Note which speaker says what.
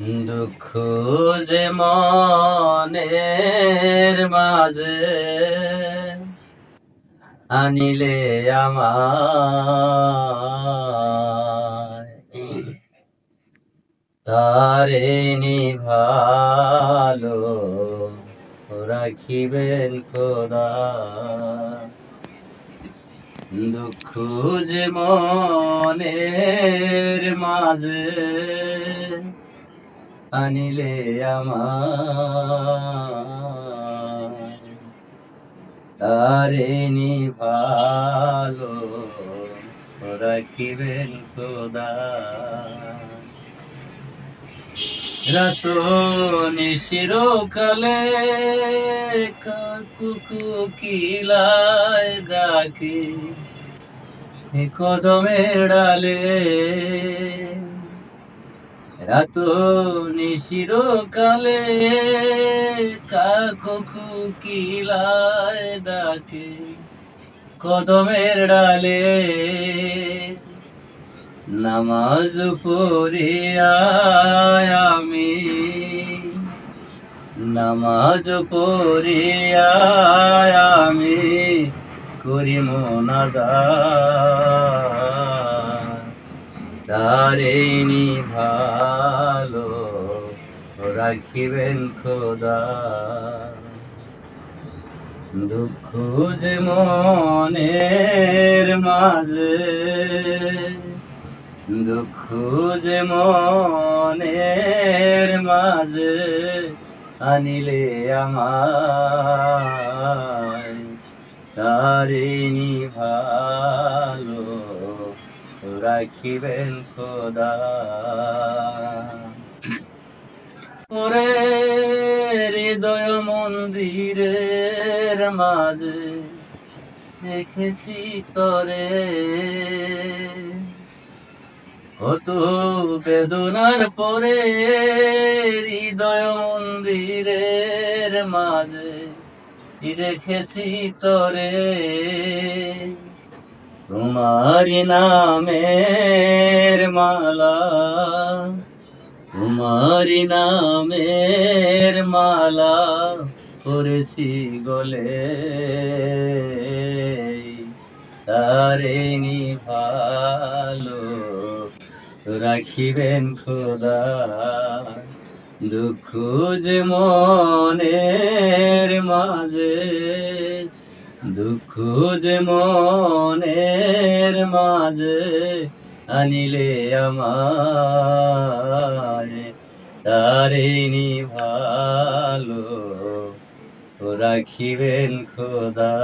Speaker 1: দুঃখ যে মনের মাঝে আনিলে আমার তারে নিভালো রাখিবেন খোদা। দুঃখ যে মনের মাঝে আনিলে আমার। তারে নিভালো রাখিবেন খোদা। রাত নিশির কালে কাকুকু কিলায় ডাকে কদমের ডালে রাত নিশির কালে কাকুকু কিলায় ডাকে কদমের ডালে? নামাজ পড়িয়া আমি, নামাজ পড়িয়া আমি করি মোনাদা তারে ভালো রাখিবেন খোদা। দুঃখ যে মনের মাঝে, দুঃখ যে মনের মাঝে আনিলে আমার তারিণী ভালো রাখিবেন খোদা। ওরে হৃদয় মন্দিরের মাঝে দেখেছি তরে। কত বেদনার পরে হৃদয় মন্দিরের মাঝে রেখেছি তরে। তোমারি নামের মালা, তোমারি নামের মালা করেছি গলে। তারে ভালো রাখিবেন খোদা, দুঃখ যে মনের মাঝে। দুঃখ যে মনের মাঝে আনিলে আমার তারিনি ভালো রাখিবেন খোদা।